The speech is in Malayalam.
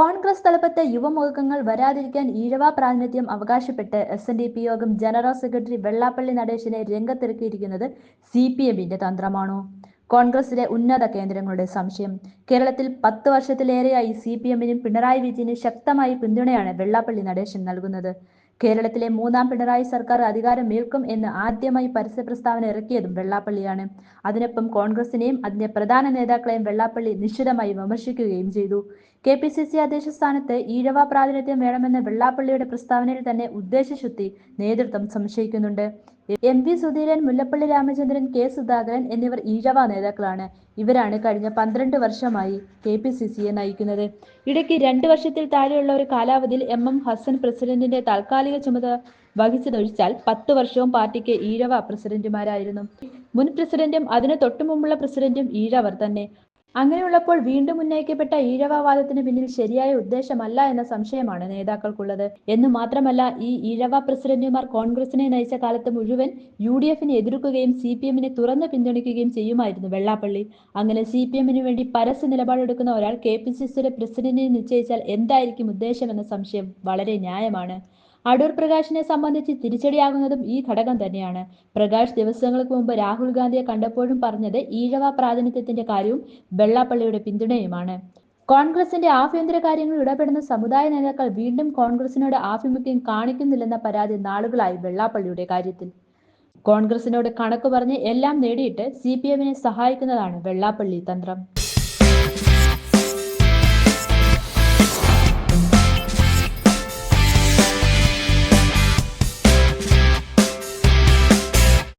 കോൺഗ്രസ് തലപ്പത്തെ യുവമുഖങ്ങൾ വരാതിരിക്കാൻ ഈഴവ പ്രാതിനിധ്യം അവകാശപ്പെട്ട് S N D P Yogam general secretary Vellappally നടേശനെ രംഗത്തിറക്കിയിരിക്കുന്നത് സി പി എമ്മിന്റെ തന്ത്രമാണോ? കോൺഗ്രസിലെ ഉന്നത കേന്ദ്രങ്ങളുടെ സംശയം. കേരളത്തിൽ പത്ത് വർഷത്തിലേറെയായി സി പി എമ്മിനും പിണറായി വിജയനും ശക്തമായി പിന്തുണയാണ് വെള്ളാപ്പള്ളി നടേശൻ നൽകുന്നത്. കേരളത്തിലെ മൂന്നാം പിണറായി സർക്കാർ അധികാരം ഏൽക്കും എന്ന് ആദ്യമായി പരസ്യ പ്രസ്താവന ഇറക്കിയതും വെള്ളാപ്പള്ളിയാണ്. അതിനൊപ്പം കോൺഗ്രസിനെയും അതിന്റെ പ്രധാന നേതാക്കളെയും വെള്ളാപ്പള്ളി നിശ്ചിതമായി വിമർശിക്കുകയും ചെയ്തു. കെ പി സി സി അധ്യക്ഷ സ്ഥാനത്ത് ഈഴവ പ്രാതിനിധ്യം വേണമെന്ന വെള്ളാപ്പള്ളിയുടെ പ്രസ്താവനയിൽ തന്നെ ഉദ്ദേശശുദ്ധി നേതൃത്വം സംശയിക്കുന്നുണ്ട്. M V Sudheeran Mullappally Ramachandran K Sudhakaran എന്നിവർ ഈഴവ നേതാക്കളാണ്. ഇവരാണ് കഴിഞ്ഞ പന്ത്രണ്ട് വർഷമായി കെ പി സി സിയെ നയിക്കുന്നത്. ഇടയ്ക്ക് രണ്ട് വർഷത്തിൽ താഴെയുള്ള ഒരു കാലാവധിയിൽ എം എം ഹസൻ പ്രസിഡന്റിന്റെ താൽക്കാലിക ചുമതല വഹിച്ചതൊഴിച്ചാൽ പത്ത് വർഷവും പാർട്ടിക്ക് ഈഴവ പ്രസിഡന്റുമാരായിരുന്നു. മുൻ പ്രസിഡന്റും അതിനു തൊട്ടുമുമ്പുള്ള പ്രസിഡന്റും ഈഴവർ തന്നെ. അങ്ങനെയുള്ളപ്പോൾ വീണ്ടും ഉന്നയിക്കപ്പെട്ട ഈഴവവാദത്തിന് പിന്നിൽ ശരിയായ ഉദ്ദേശമല്ല എന്ന സംശയമാണ് നേതാക്കൾക്കുള്ളത്. എന്നു മാത്രമല്ല ഈ ഈഴവ പ്രസിഡന്റുമാർ കോൺഗ്രസിനെ നയിച്ച കാലത്ത് മുഴുവൻ യു ഡി എഫിനെ എതിർക്കുകയും സി പി എമ്മിനെ തുറന്ന് പിന്തുണയ്ക്കുകയും ചെയ്യുമായിരുന്നു വെള്ളാപ്പള്ളി. അങ്ങനെ സി പി എമ്മിന് വേണ്ടി പരസ്യ നിലപാടെടുക്കുന്ന ഒരാൾ കെ പി സി സിയുടെ പ്രസിഡന്റിനെ നിശ്ചയിച്ചാൽ എന്തായിരിക്കും ഉദ്ദേശമെന്ന സംശയം വളരെ ന്യായമാണ്. അടൂർ പ്രകാശിനെ സംബന്ധിച്ച് തിരിച്ചടിയാകുന്നതും ഈ ഘടകം തന്നെയാണ്. പ്രകാശ് ദിവസങ്ങൾക്ക് മുമ്പ് രാഹുൽ ഗാന്ധിയെ കണ്ടപ്പോഴും പറഞ്ഞത് ഈഴവ പ്രാതിനിധ്യത്തിന്റെ കാര്യവും വെള്ളാപ്പള്ളിയുടെ പിന്തുണയുമാണ്. കോൺഗ്രസിന്റെ ആഭ്യന്തര കാര്യങ്ങളിൽ ഇടപെടുന്ന സമുദായ നേതാക്കൾ വീണ്ടും കോൺഗ്രസിനോട് ആഭിമുഖ്യം കാണിക്കുന്നില്ലെന്ന പരാതി നാളുകളായി വെള്ളാപ്പള്ളിയുടെ കാര്യത്തിൽ. കോൺഗ്രസിനോട് കണക്ക് പറഞ്ഞ് എല്ലാം നേടിയിട്ട് സി പി എമ്മിനെ സഹായിക്കുന്നതാണ് വെള്ളാപ്പള്ളി തന്ത്രം.